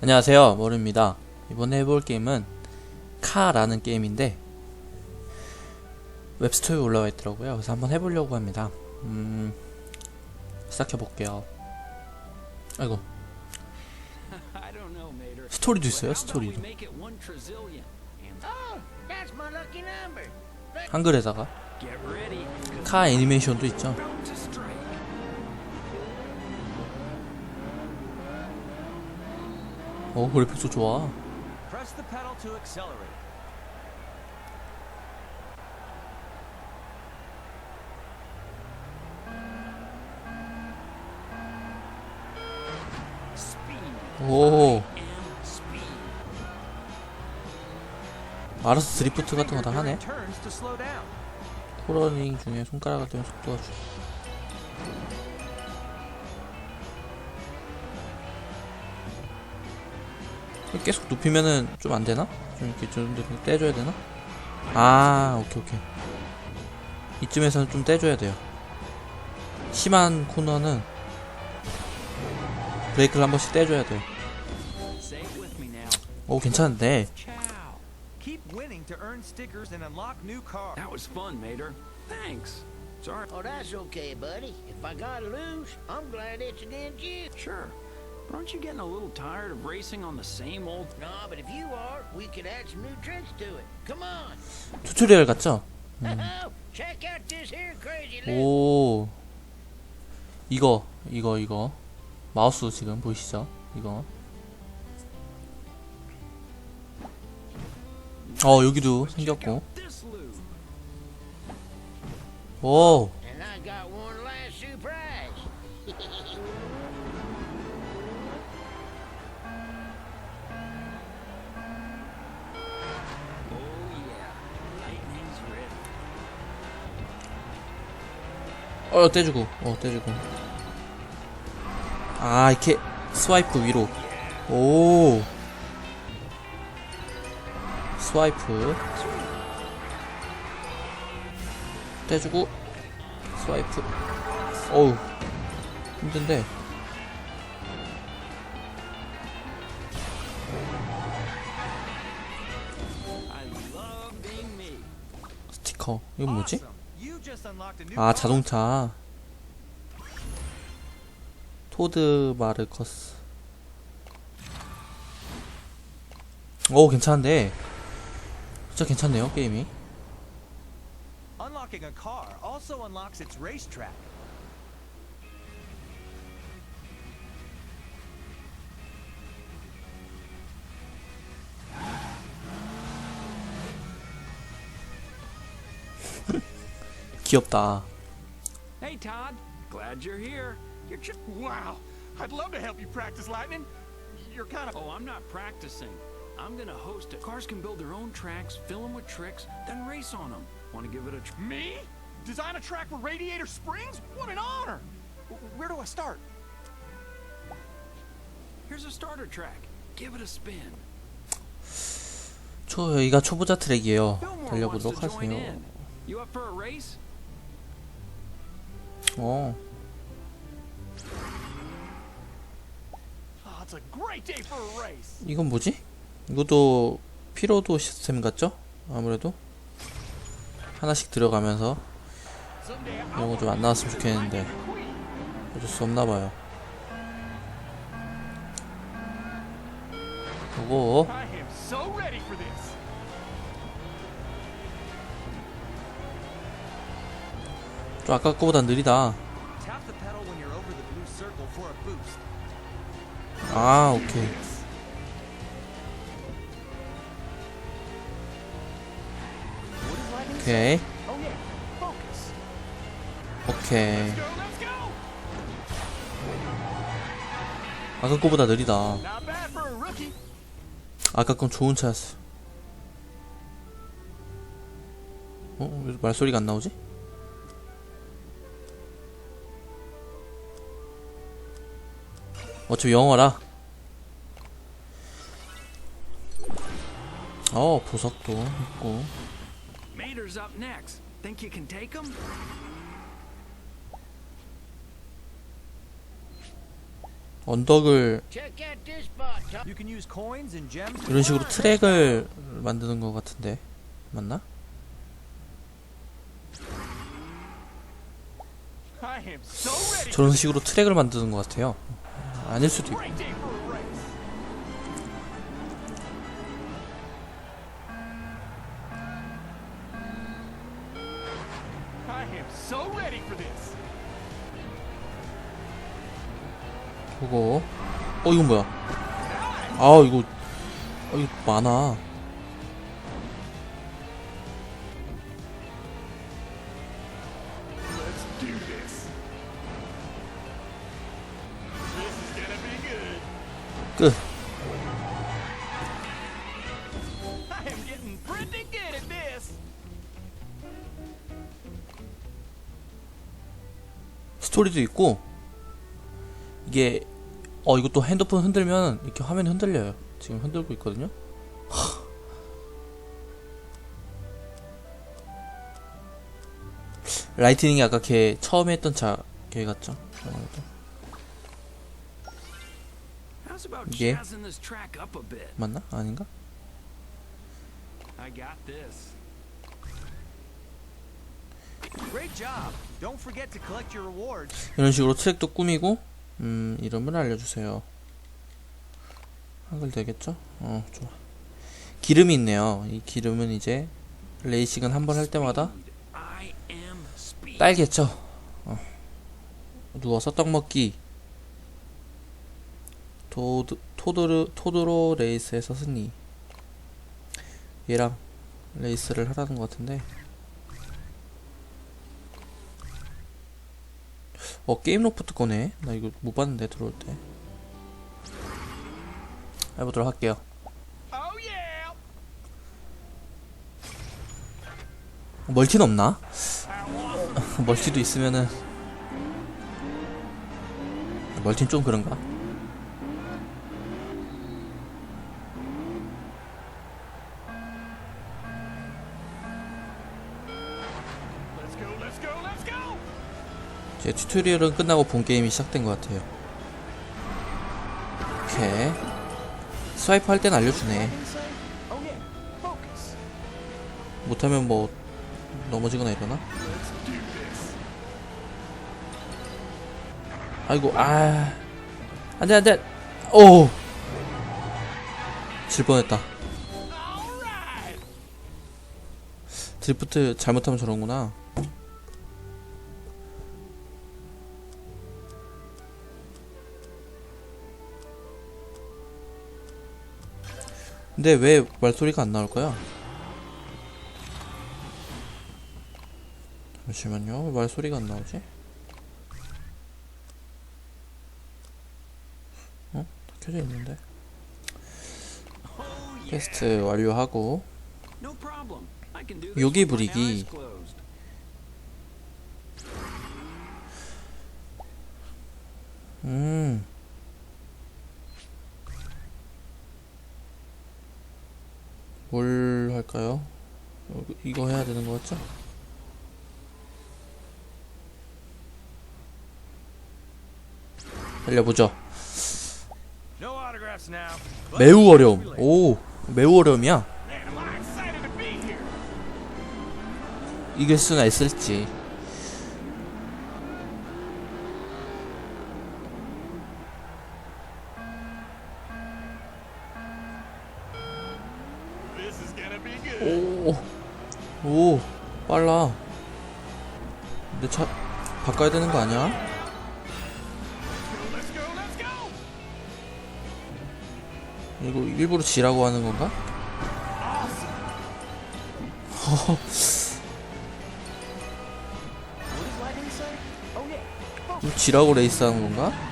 안녕하세요. 모르입니다. 이번에 해볼 게임은 카라는 게임인데 웹스토어에 올라와 있더라고요. 그래서 한번 해보려고 합니다. 음 시작해볼게요. 아이고. 스토리도 있어요? 스토리도. 한글에다가? 카 애니메이션도 있죠 어 그래픽도 좋아 오. 알아서 드리프트 같은 거 다 하네. 코러닝 중에 손가락을 떼면 속도가 줄 계속 눕히면은 좀 안 되나? 좀 이렇게 좀 이렇게 떼줘야 되나? 아, 오케이, 오케이. 이쯤에서는 좀 떼줘야 돼요. 심한 코너는 브레이크를 한 번씩 떼줘야 돼요. 오, 괜찮은데. Ciao. Keep winning to earn stickers and unlock new cars. That was fun, Mater. Thanks. Sorry. Oh, that's okay, buddy. If I gotta lose, I'm glad it's against you. Sure. Aren't you getting a little tired of racing on the same old? Nah, but if you are, we could add some new tricks to it. Come on. 튜토리얼 같죠? Check out this here crazy little. 오 이거 이거 이거 마우스 지금 보이시죠? 이거 어 여기도 Check 생겼고 out this loop. 오 And I got one last surprise. 어 떼주고. 어 떼주고. 아 이렇게 스와이프 위로. 오. 스와이프. 떼주고. 스와이프. 어우. 힘든데. 스티커. 이건 뭐지? 아. 자동차 토드 마르커스 오 괜찮은데 진짜 괜찮네요 게임이 Unlocking a car also unlocks its racetrack. 귀엽다 Hey Todd. Glad you're here. You're just Wow, I'd love to help you practice lightning. You're kind of. Oh, I'm not practicing. I'm gonna host it. Cars can build their own tracks, fill them with tricks, then race on them. Want to give it a tr- Me? Design a track for Radiator Springs? What an honor! Where do I start? Here's a starter track. Give it a spin. 초 여기가 초보자 트랙이에요 Fillmore wants to 달려보도록 join 하세요 in. You up for a race? 어 Oh, for a race. 이건 뭐지? 이것도 피로도 시스템 같죠? 아무래도 하나씩 들어가면서 이런 거 좀 안 나왔으면 좋겠는데 어쩔 수 없나 봐요 보고 좀 아까 거보다 느리다. 아 오케이? 오케이 Oh. 오케이. 아까 거보다 느리다. 아까 건 좋은 차였어 어? 왜 말소리가 안 나오지? 어차피 영어라 어 보석도 있고? 언덕을 이런 식으로. 트랙을 만드는 것 같은데 맞나? I am so ready. 저런 식으로 트랙을 만드는 것 같아요. 아닐 수도 있고. 보고 어 이건 뭐야? 아 이거 어, 이거 많아. 끝. This. 스토리도 있고 이게 어 이것도 핸드폰 흔들면 이렇게 화면이 흔들려요. 지금 흔들고 있거든요. 하. 라이트닝이 아까 걔 처음에 했던 자걔 같죠? 아무래도. Bit? 맞나? 아닌가? I got this. Great job. Don't forget to collect your rewards. 이런 식으로 트랙도 꾸미고 음 이름을 알려주세요 한글 되겠죠? 어 좋아 기름이 있네요 이 기름은 이제 레이싱은 한 번 할 때마다. 딸겠죠 어. 누워서 떡 먹기 도드, 토드르, 토드로 레이스에서 승리 얘랑 레이스를 하라는 것 같은데 어 게임 로프트 거네 나 이거 못 봤는데 들어올 때 해보도록 할게요 Oh. 멀티는 없나? 멀티도 있으면은 멀티는 좀 그런가? 제 튜토리얼은 끝나고 본 게임이 시작된 것 같아요. 오케이. 스와이프 할 땐 알려주네. 못하면 뭐 넘어지거나 이러나? 아이고 아 안돼 안돼 오. 질 뻔했다. All right. 드리프트 잘못하면 저런구나. 근데 왜 말소리가 안 나올까요? 잠시만요. 왜 말소리가 안 나오지? 어? 다 켜져 있는데. 테스트 완료하고 my 부리기. 음. 할까요? 어, 이거 해야 되는 거 같죠? 달려보죠. 매우 어려움. 오, 매우 어려움이야. 이길 수나 있을지. 바꿔야 되는 거 아니야? 이거 일부러 지라고 하는 건가? Oh 지라고 레이스 하는 건가?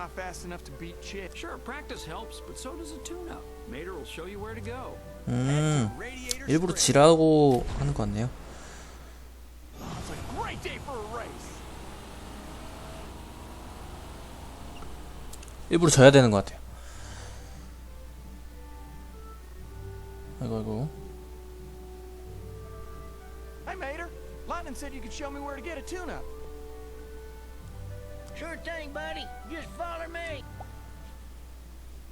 Not fast enough to beat Chip. Sure, practice helps, but so does a tune-up. Mater will show you where to go. 음, Radiator 일부러. 지라고 하는 것 같네요. It's a great day for a race. 일부러 져야 되는 것 같아요. 아이고 아이고 Hey, Mater. Lightning said you could show me where to get a tune-up. Sure thing, buddy. Just follow me.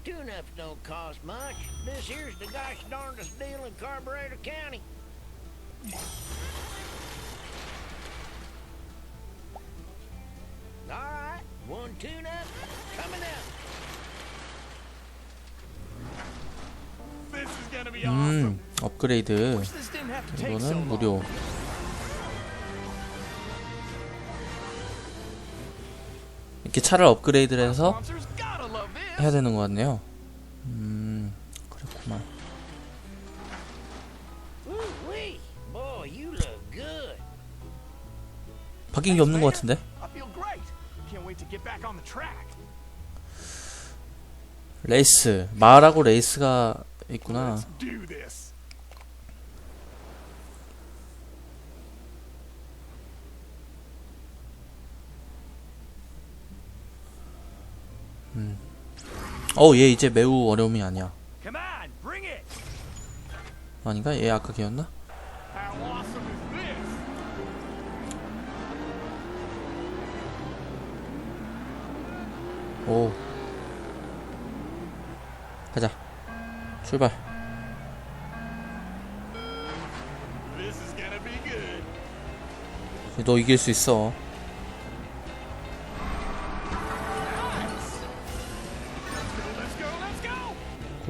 Tune-ups don't cost much. This here's the gosh darndest deal in Carburetor County. All right, one tune-up coming up. This is gonna be awesome. 음 업그레이드 Wish this didn't have to take so 이거는 long. 무료 이렇게 차를 업그레이드를 해서. 해야 되는 것 같네요 음 그렇구만. 바뀐 게 없는 것 같은데. 레이스 말하고 레이스가 있구나 어 얘 이제 매우 어려움이 아니야. 아닌가? 얘 아까 걔였나? 오 가자 출발. 너 이길 수 있어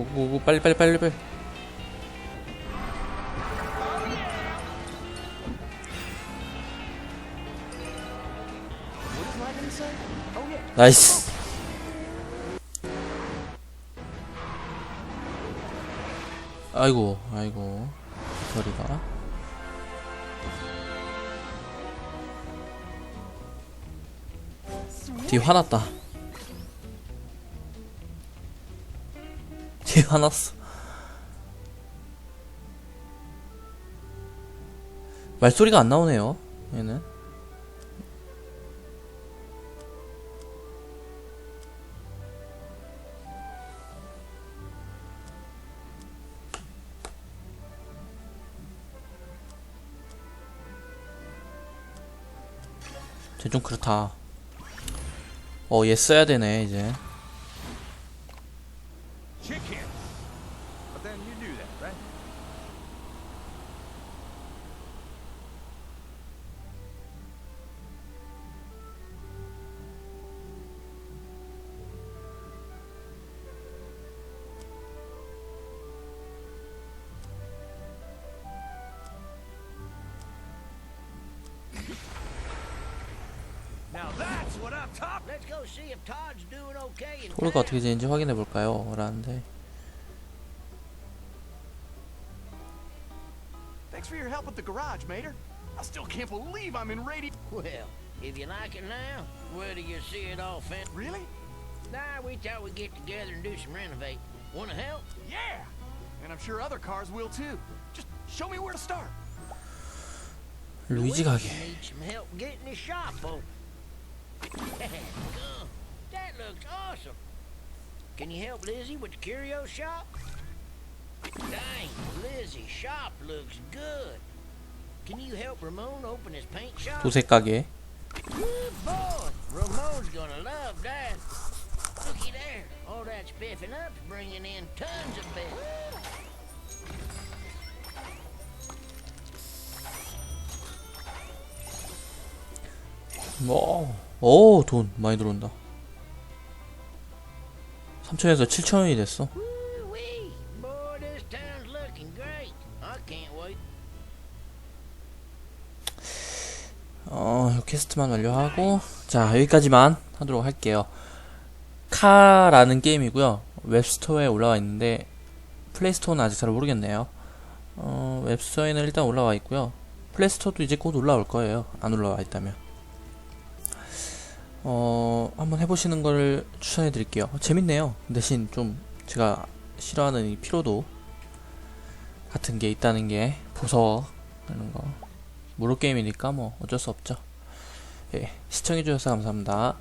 고고고 빨리 빨리 빨리 빨리. 나이스. 아이고 아이고 소리가. 뒤 화났다 화났어 말소리가 안 나오네요 얘는 쟤 좀 그렇다. 어, 얘 써야 되네, 이제. 토르가 어떻게 되는지 확인해 볼까요? 라는데. Thanks for your help with the garage, Mater. I still can't believe I'm in radio. Well, if you like it now, where do you see it all fin- Really? Nah, we thought we'd get together and do some renovate. Wanna help? Yeah. And I'm sure other cars will too. Just show me where to start. 루이지 We 가게. Need some help getting the shop open. Gum, that looks awesome. Can you help Lizzie with the curio shop? Dang, Lizzie's shop looks good. Can you help Ramon open his paint shop? 도색 가게. Good boy, Ramon's gonna love that. Looky there, all that spiffing up's bringing in tons of business. 뭐. 오, 돈 많이 들어온다. 3천에서 7천원이 됐어. 어, 이 퀘스트만 완료하고. 자, 여기까지만 하도록 할게요. 카라는 게임이고요. 웹스토어에 올라와 있는데, 플레이스토어는 아직 잘 모르겠네요. 어, 웹스토어에는 일단 올라와 있고요. 플레이스토어도 이제 곧 올라올 거예요. 안 올라와 있다면. 어, 한번 해보시는 걸 추천해 드릴게요. 재밌네요. 대신 좀 제가 싫어하는 이 피로도 같은 게 있다는 게 이런 거. 무료 게임이니까 뭐 어쩔 수 없죠. 예, 시청해주셔서 감사합니다.